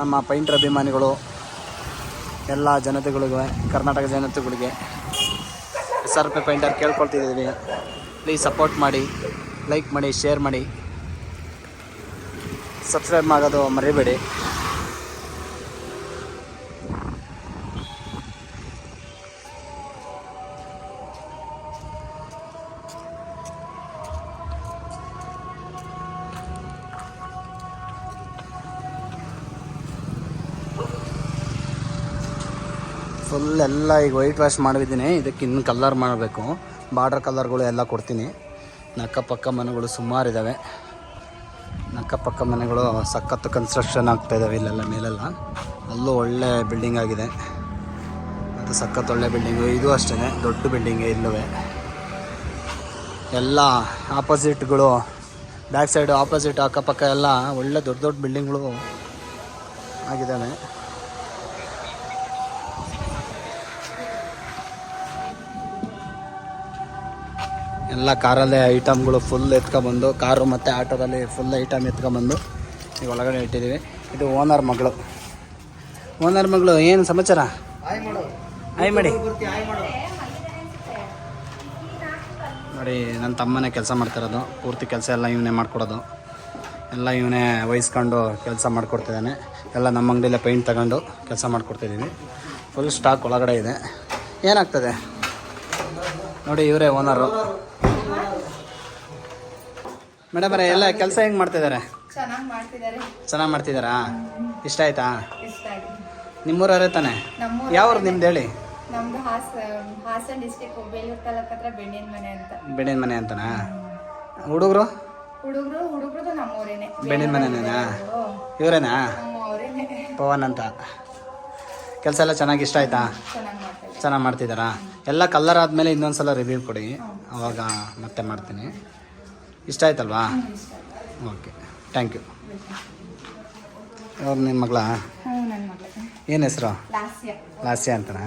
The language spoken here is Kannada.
ನಮ್ಮ ಪೈಂಟರ್ ಅಭಿಮಾನಿಗಳು, ಎಲ್ಲ ಜನತೆಗಳಿಗೂ, ಕರ್ನಾಟಕ ಜನತೆಗಳಿಗೆ ಎಸ್ ಆರ್ ಪಿ ಪೈಂಟರ್ ಕೇಳ್ಕೊಳ್ತಿದ್ದೀವಿ. ಪ್ಲೀಸ್ ಸಪೋರ್ಟ್ ಮಾಡಿ ಲೈಕ್ ಮಾಡಿ ಶೇರ್ ಮಾಡಿ. ಸಬ್ಸ್ಕ್ರೈಬ್ ಮಾಡೋದು ಮರಿಬೇಡಿ. ಫುಲ್ ಎಲ್ಲ ಈಗ ವೈಟ್ ವಾಶ್ ಮಾಡಿದ್ದೀನಿ ಇದಕ್ಕೆ ಇನ್ನು ಕಲರ್ ಮಾಡಬೇಕು. ಬಾರ್ಡರ್ ಕಲರ್ಗಳು ಎಲ್ಲ ಕೊಡ್ತೀನಿ. ಅಕ್ಕಪಕ್ಕ ಮನೆಗಳು ಸುಮಾರು ಇದ್ದಾವೆ ಅಕ್ಕಪಕ್ಕ ಮನೆಗಳು ಸಖತ್ತು ಕನ್ಸ್ಟ್ರಕ್ಷನ್ ಆಗ್ತಾ ಇದ್ದಾವೆ ಇಲ್ಲೆಲ್ಲ ಮೇಲೆಲ್ಲ. ಅಲ್ಲೂ ಒಳ್ಳೆ ಬಿಲ್ಡಿಂಗ್ ಆಗಿದೆ. ಅದು ಸಖತ್ತು ಒಳ್ಳೆ ಬಿಲ್ಡಿಂಗು ಇದು ಅಷ್ಟೇ ದೊಡ್ಡ ಬಿಲ್ಡಿಂಗೇ ಇಲ್ಲವೇ. ಎಲ್ಲ ಆಪೋಸಿಟ್ಗಳು ಬ್ಯಾಕ್ ಸೈಡು ಆಪೋಸಿಟ್ ಅಕ್ಕಪಕ್ಕ ಎಲ್ಲ ಒಳ್ಳೆ ದೊಡ್ಡ ದೊಡ್ಡ ಬಿಲ್ಡಿಂಗ್ಗಳು ಆಗಿದ್ದಾವೆ ಎಲ್ಲ ಕಾರಲ್ಲೇ ಐಟಮ್ಗಳು ಫುಲ್ ಎತ್ಕೊಂಬಂದು ಕಾರು ಮತ್ತು ಆಟೋದಲ್ಲಿ ಫುಲ್ ಐಟಮ್ ಎತ್ಕೊಂಬಂದು ಈಗ ಒಳಗಡೆ ಇಟ್ಟಿದ್ದೀವಿ. ಇದು ಓನರ್ ಮಗಳು. ಓನರ್ ಮಗಳು ಏನು ಸಮಾಚಾರ? ಆಯ್ ಮಾಡಿ. ನೋಡಿ ನನ್ನ ತಮ್ಮನೇ ಕೆಲಸ ಮಾಡ್ತಿರೋದು. ಪೂರ್ತಿ ಕೆಲಸ ಎಲ್ಲ ಇವನೇ ಮಾಡಿಕೊಡೋದು. ಎಲ್ಲ ಇವನೇ ವಹಿಸ್ಕೊಂಡು ಕೆಲಸ ಮಾಡಿಕೊಡ್ತಿದ್ದಾನೆ. ಎಲ್ಲ ನಮ್ಮ ಅಂಗಡಿಯಲ್ಲೇ ಪೈಂಟ್ ತಗೊಂಡು ಕೆಲಸ ಮಾಡಿಕೊಡ್ತಿದ್ದೀನಿ ಫುಲ್ ಸ್ಟಾಕ್ ಒಳಗಡೆ ಇದೆ. ಏನಾಗ್ತದೆ? ನೋಡಿ ಇವರೇ ಓನರು ಮೇಡಮ್ ಅವರೇ ಎಲ್ಲ ಕೆಲಸ ಹೆಂಗೆ ಮಾಡ್ತಿದ್ದಾರೆ? ಚೆನ್ನಾಗಿ ಮಾಡ್ತಿದ್ದಾರೆ. ಚೆನ್ನಾಗಿ ಮಾಡ್ತಿದ್ದಾರಾ? ಇಷ್ಟ ಆಯ್ತಾ? ಇಷ್ಟ ನಿಮ್ಮೂರವರೇ ತಾನೆ? ನಮ್ಮೂರ ಯಾವ್ರು ನಿಮ್ದು ಹೇಳಿ? ನಮ್ದು ಹಾಸ ಹಾಸನ್ ಡಿಸ್ಟಿಕ್ ಬೇಲೂರು ತಾಲೂಕ್ ಹತ್ರ ಬೆಣ್ಣಿನ ಮನೆ ಅಂತ. ಬೆಣ್ಣಿನ ಮನೆ ಅಂತನಾ? ಹುಡುಗರು? ಹುಡುಗರು ಹುಡುಗರದು ನಮ್ಮೂರೇನೆ. ಬೆಣ್ಣಿನ ಮನೆನೇನಾ? ಇವರೇನಾ? ಪವನ್ ಅಂತ. ಕೆಲಸ ಎಲ್ಲ ಚೆನ್ನಾಗಿ ಇಷ್ಟ ಆಯ್ತಾ? ಚೆನ್ನಾಗಿ ಮಾಡ್ತಿದ್ದಾರಾ. ಎಲ್ಲ ಕಲ್ಲರ್ ಆದಮೇಲೆ ಇನ್ನೊಂದು ಸಲ ರಿವ್ಯೂ ಕೊಡಿ ಅವಾಗ ಮತ್ತೆ ಮಾಡ್ತೀನಿ. ಇಷ್ಟ ಆಯ್ತಲ್ವಾ? ಓಕೆ. ಥ್ಯಾಂಕ್ ಯು ಅವ್ರು ನಿಮ್ಮ ಮಗಳ. ಏನು ಹೆಸರು? ಲಾಸ್ಯ. ಲಾಸ್ಯ ಅಂತನಾ?